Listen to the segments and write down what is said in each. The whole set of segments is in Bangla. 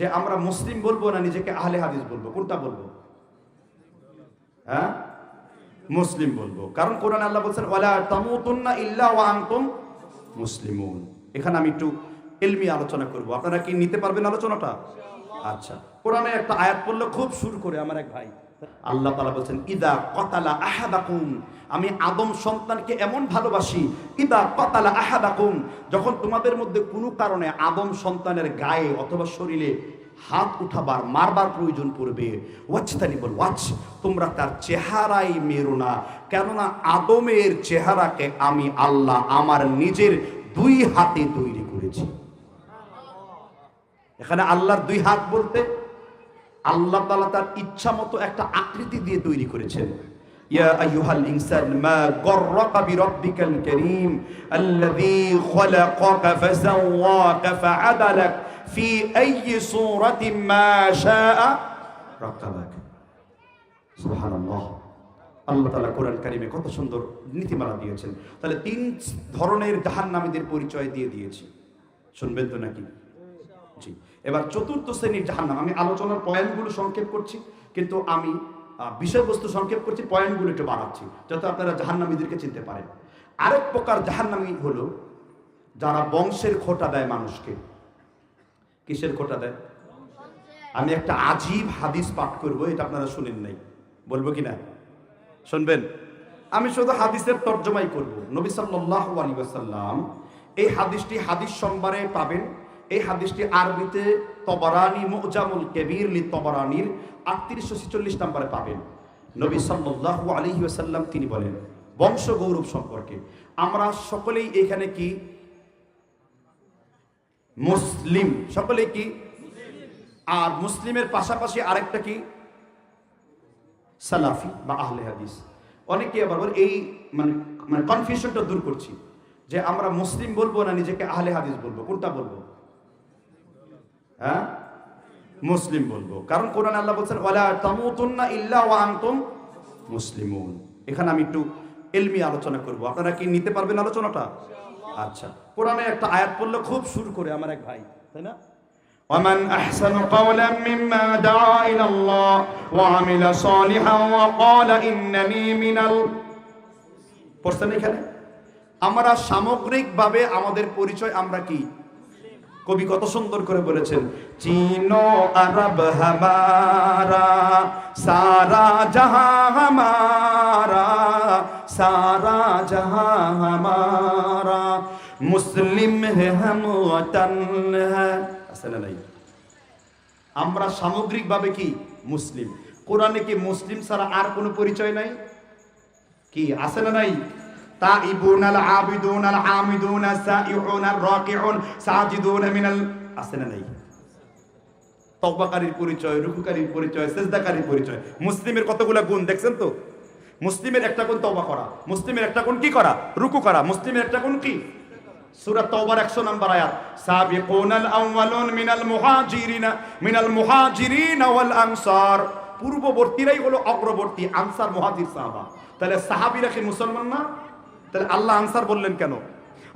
যে আমরা মুসলিম বলব না নিজেকে আহলে হাদিস বলব? কোনটা বলব? হ্যাঁ? মুসলিম বলব। কারণ কোরআন আল্লাহ বলছেন, ওয়ালা তামুতুন্না ইল্লা ওয়া আনতুম মুসলিমুন। এখানে আমি একটু এলমি আলোচনা করব। আপনারা কি নিতে পারবেন আলোচনাটা? আচ্ছা। কোরআনে একটা আয়াত পড়ল খুব সুর করে আমার এক ভাই। আল্লাহ তালা বলছেন, ইদা কতালা আহাদাকুম। আমি আদম সন্তানকে এমন ভালোবাসি, ইদা কতালা আহাদাকুম। যখন তোমাদের মধ্যে কোনো কারণে আদম সন্তানের গায়ে অথবা শরীরে হাত উঠাবার, মারবার প্রয়োজন পড়বে ওয়াচতানি বল ওয়াচ তোমরা তার চেহারাই মেরো না। কেননা আদমের চেহারাকে আমি আল্লাহ আমার নিজের দুই হাতে তৈরি করেছি। এখানে আল্লাহর দুই হাত বলতে আল্লাহ তালা তার ইচ্ছা মতো একটা আকৃতি দিয়ে তৈরি করেছেন। আল্লাহ তাআলা কোরআন কারিমে কত সুন্দর নীতিমালা দিয়েছেন। তাহলে তিন ধরনের জাহান্নামীদের পরিচয় দিয়ে দিয়েছি। শুনবেন তো নাকি? জি। এবার চতুর্থ শ্রেণির জাহান্নাম। আমি আলোচনার পয়েন্টগুলো সংক্ষেপ করছি, কিন্তু আমি বিষয়বস্তু সংক্ষেপ করছি, পয়েন্টগুলো একটু বাড়াচ্ছি, যাতে আপনারা জাহান্নামীদেরকে চিনতে পারেন। আরেক প্রকার জাহান্নামী হলো যারা বংশের খোটা দেয় মানুষকে। কিসের খোটা দেয়? আমি একটা আজীব হাদিস পাঠ করব, এটা আপনারা শুনেন নাই। বলব কি না? শুনবেন? আমি শুধু হাদিসের তর্জমাই করব। নবী সাল্লাল্লাহু আলাইহি ওয়াসাল্লাম এই হাদিসটি হাদিস সম্বারে পাবেন। এই হাদিসটি আরবিতে তবরানি মুজামুল কবির লি তবরানির আটত্রিশশো ছেচল্লিশ নম্বরে পাবেন। নবী সাল্লাল্লাহু আলাইহি ওয়াসাল্লাম তিনি বলেন, বংশ গৌরব সম্পর্কে আমরা সকলেই এখানে কি? মুসলিম। সকলেই কি? আর মুসলিমের পাশাপাশি আরেকটা কি? সালাফি বা আহলে হাদিস। অনেকে আবার এই মানে মানে কনফিউশনটা দূর করছি যে আমরা মুসলিম বলব না নিজেকে আহলে হাদিস বলব, কোনটা বলব? হ্যাঁ মুসলিম বলবো কারণ কোরআন আল্লাহ বলছেন ওয়ালা তামুতুন্না ইল্লা ওয়া আনতুম মুসলিমুন এখানে আমি একটু এলমি আলোচনা করব আপনারা কি নিতে পারবেন আলোচনাটা আচ্ছা কোরআনে একটা আয়াত পড়লো খুব শুরু করে আমার এক ভাই তাই না ومن أحسن قولا مما دعا إلى الله وعمل صالحا وقال إنني من ال পড়ছেন এখানে আমরা সামগ্রিকভাবে আমাদের পরিচয় আমরা কি কবি কত সুন্দর করে বলেছেন, চিনো আরব হামারা, সারা জাহা হামারা, সারা জাহা হামারা, মুসলিম হে হাম ওয়াতন নাই? আমরা সামগ্রিকভাবে কি? মুসলিম। কোরআনে কি মুসলিম ছাড়া আর কোনো পরিচয় নাই? কি? আছে না নাই? তাইবুন আল আবিদুন আল হামিদুন সাইহুন আর রাকিউন সাজিদুন নাই? তওবাকারীর পরিচয়, রুকুকারীর পরিচয়, সেজদাকারীর পরিচয়। মুসলিমের কতগুলা গুণ দেখছেন তো? মুসলিমের একটা গুণ তওবা করা, মুসলিমের একটা গুণ কি করা? রুকু করা। মুসলিমের একটা গুণ কি? সূরা তওবার 100 নম্বর আয়াত, সাবিকুনাল আউয়ালুন মিনাল মুহাজিরিনা মিনাল মুহাজিরিনা ওয়াল আনসার। পূর্ববর্তীরাই হলো অগ্রবর্তী, আনসার, মুহাজির সাহাবা। তাহলে সাহাবীরা কি মুসলমান না? তাহলে আল্লাহ আনসার বললেন কেন?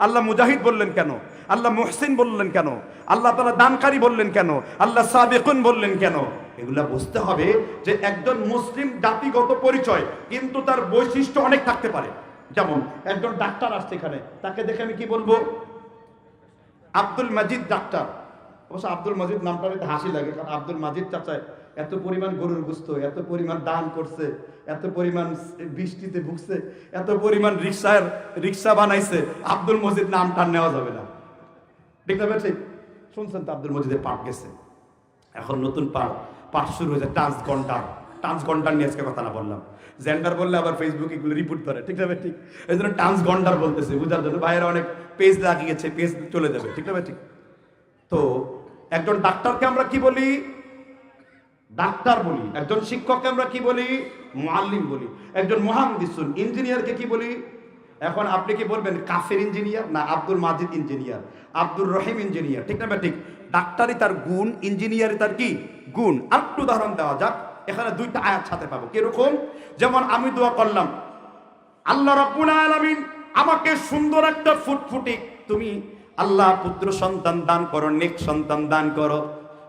আল্লাহ মুজাহিদ বললেন কেন? আল্লাহ মুহসিন বললেন কেন? আল্লাহ তালা দানকারী বললেন কেন? আল্লাহ সাবেকুন বললেন কেন? এগুলা বুঝতে হবে যে একজন মুসলিম জাতিগত পরিচয়, কিন্তু তার বৈশিষ্ট্য অনেক থাকতে পারে। যেমন একজন ডাক্তার আসছে এখানে, তাকে দেখে আমি কি বলব? আব্দুল মাজিদ ডাক্তার। অবশ্য আব্দুল মাজিদ নামটা হাসি লাগে, কারণ আব্দুল মাজিদ চাচায় এত পরিমাণ গরুর গুস্ত, এত পরিমাণ দান করছে, এত পরিমাণ বৃষ্টিতে ভুগছে, এত পরিমাণ রিক্সার, রিক্সা বানাইছে, আব্দুল মজিদ নাম টান নেওয়া যাবে না। ঠিক না ঠিক শুনছেন তো আব্দুল মজিদের পাঠ গেছে। এখন নতুন পাঠ পাঠ শুরু হয়েছে ট্রান্সগন্ডার ট্রান্সগন্ডার নিয়ে আজকে কথা না বললাম। জেন্ডার বললে আবার ফেসবুকে এগুলো রিপোর্ট করে, ঠিক না ঠিক। এই জন্য ট্রান্সগন্ডার বলতেছে, বুঝার জন্য। বাইরে অনেক পেজ লাগিয়েছে পেজ চলে যাবে, ঠিক না ঠিক। তো একজন ডাক্তারকে আমরা কি বলি? ডাক্তার বলি, একজন শিক্ষককে আমরা কি বলি? মুআল্লিম বলি। একজন মুহাদ্দিসুন ইঞ্জিনিয়ারকে কি বলি? এখন আপনি কি বলবেন, কাফের ইঞ্জিনিয়ার? না, আব্দুল মাজিদ ইঞ্জিনিয়ার, আব্দুর রহিম ইঞ্জিনিয়ার। ঠিক না, ঠিক? ডাক্তারই তার গুণ, ইঞ্জিনিয়ারই তার কি? গুণ। আরেকটু উদাহরণ দেওয়া যাক, এখানে দুইটা আয়াত সাথে পাবো। কীরকম? যেমন, আমি দোয়া করলাম, আল্লাহ রাব্বুল আলামিন আমাকে সুন্দর একটা ফুটফুটি, তুমি আল্লাহ পুত্র সন্তান দান করো, নেক সন্তান দান করো।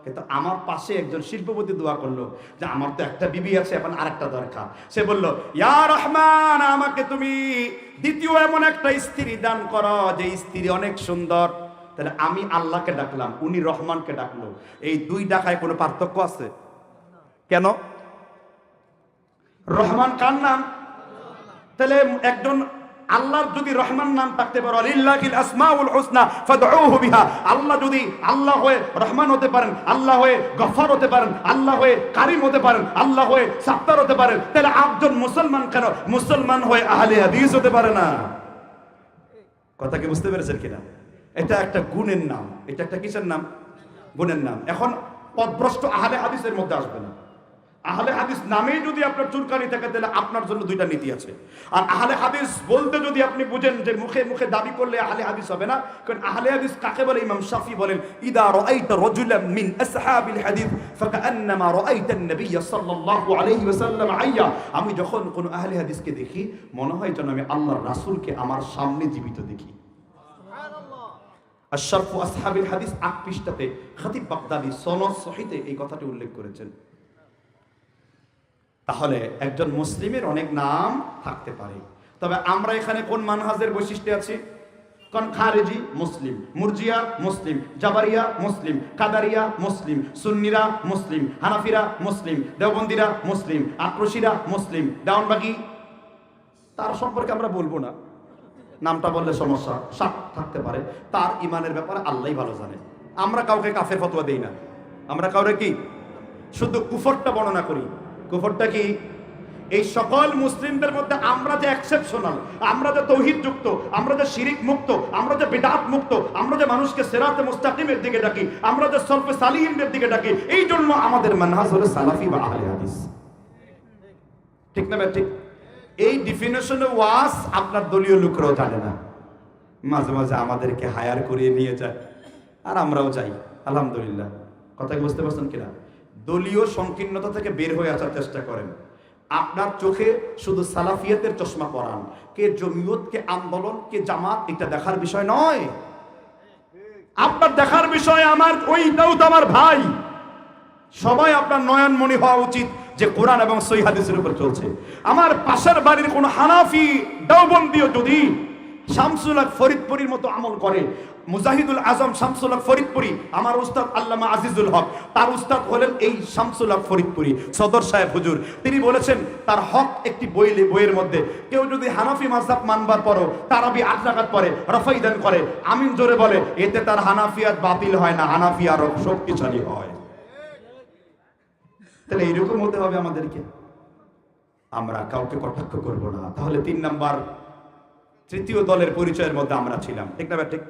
কিন্তু আমার পাশে একজন শিল্পপতি দোয়া করল যে আমার তো একটা বিবি আছে, এখন আরেকটা দরকার। সে বলল, ইয়া রহমান, আমাকে তুমি দ্বিতীয় এমন একটা স্ত্রী দান করো যে স্ত্রী অনেক সুন্দর। তাহলে আমি আল্লাহকে ডাকলাম, উনি রহমানকে ডাকলো। এই দুই ডাকায় কোনো পার্থক্য আছে? কেন? রহমান কার নাম? তাহলে একজন আল্লাহর যদি রহমান নাম থাকতে পারো, আলিল্লাহিল আসমাউল হুসনা ফাদউহু আল্লাহ যদি আল্লাহ হয়ে রহমান হতে পারেন, আল্লাহ হয়ে গফফার হতে পারেন, আল্লাহ হয়ে কারিম হতে পারেন, আল্লাহ হয়ে সাত্তার হতে পারেন, তাহলে একজন মুসলমান কেন? মুসলমান হয়ে আহলে হাদিস হতে পারে না। কথা কি বুঝতে পেরেছেন কিনা? এটা একটা গুণের নাম। এটা একটা কিসের নাম? গুণের নাম। এখন পদভ্রষ্ট আহলে হাদিসের মধ্যে আসবে না। আহলে হাদিস নামেই যদি আপনার চুলকানি থাকে, তাহলে আপনার জন্য দুইটা নীতি আছে। আর আহলে হাদিস বলতে যদি আপনি বুঝেন যে মুখে মুখে দাবি করলে আহলে হাদিস হবে না, কারণ আহলে হাদিস কাকে বলে? ইমাম শাফি বলেন, ইদা রাআইতা রাজুলান মিন আসহাবিল হাদিস ফাকান্নামা রাআইতা an-নাবিy সাল্লাল্লাহু আলাইহি ওয়াসাল্লাম আইয়া। আমি যখন কোন আহলে হাদিসকে দেখি, মনে হয় যেন আমি আল্লাহর রাসূলকে আমার সামনে জীবিত দেখি। আশরাফু আসহাবিল হাদিস আট খতিব বাগদাদি সনদ সহিতে এই কথাটি উল্লেখ করেছেন। তাহলে একজন মুসলিমের অনেক নাম থাকতে পারে। তবে আমরা এখানে কোন মানহাজের বৈশিষ্ট্য আছি? কোন খারেজি মুসলিম, মুরজিয়া মুসলিম, জাবারিয়া মুসলিম, কাদারিয়া মুসলিম, সুন্নিরা মুসলিম, হানাফিরা মুসলিম, দেওবন্দিরা মুসলিম, আক্রোশীরা মুসলিম, দেওয়ানবাগি। তার সম্পর্কে আমরা বলব না। নামটা বললে সমস্যা, সাপ থাকতে পারে। তার ইমানের ব্যাপারে আল্লাহই ভালো জানে। আমরা কাউকে কাফের ফতোয়া দেই না। আমরা কাউরে কি? শুধু কুফরটা বর্ণনা করি। কুফরটা কি? এই সকল মুসলিমদের মধ্যে আমরা যে এক্সেপশনাল আমরা যে তৌহিদ যুক্ত আমরা যে শিরিক মুক্ত আমরা যে বিদাত মুক্ত আমরা যে মানুষকে সেরাতে মুস্তাকিমের দিকে ডাকি, আমরা যে সলফে সালিহিনদের দিকে ডাকি, এই জন্য আমাদের মানহাজ হলো সালাফি বা আহলে হাদিস। ঠিক না ঠিক এই ডিফিনেশনে ওয়াস আপনার দলীয় লোকরাও জানে না। মাঝে মাঝে আমাদেরকে হায়ার করিয়ে নিয়ে যায়। আর আমরাও যাই, আলহামদুলিল্লাহ। কথা বুঝতে পারছেন কিনা? দলীয় সংকীর্ণতা থেকে বের হয়ে আসার চেষ্টা করেন। আপনার চোখে শুধু সালাফিয়াতের চশমা পরান। কে জমিয়ত, কে আন্দোলন, কে জামাত, এটা দেখার বিষয় নয়। আপনার দেখার বিষয় আমার, ওইটাও তো আমার ভাই। সবাই আপনার নয়নমণি হওয়া উচিত যে কোরআন এবং সই হাদিসের উপর চলছে। আমার পাশের বাড়ির কোন হানাফি, দেওবন্দিও যদি শামসুল হক ফরিদপুরীর মতো আমল করে। মুজাহিদুল আজম শামসুল হক ফরিদপুরি, আমার উস্তাদ আল্লামা আজিজুল হক, তার উস্তাদ হলেন এই শামসুল হক ফরিদপুরি, সদর সাহেব হুজুর। তিনি বলেছেন, তার হক একটি বই বইয়ের মধ্যে। কেউ যদি হানাফি মাযহাব মানবার পরও তারাবি আট রাকাত পরে রফাইদান করে, আমিন জোরে বলে, এতে তার হানাফিয়াত বাতিল হয় না হানাফি আরও শক্তিশালী হয়। তাহলে এইরকম হতে হবে আমাদেরকে। আমরা কাউকে কটাক্ষ করব না। তাহলে তিন নাম্বার তৃতীয় দলের পরিচয়ের মধ্যে আমরা ছিলাম। ঠিক না ঠিক?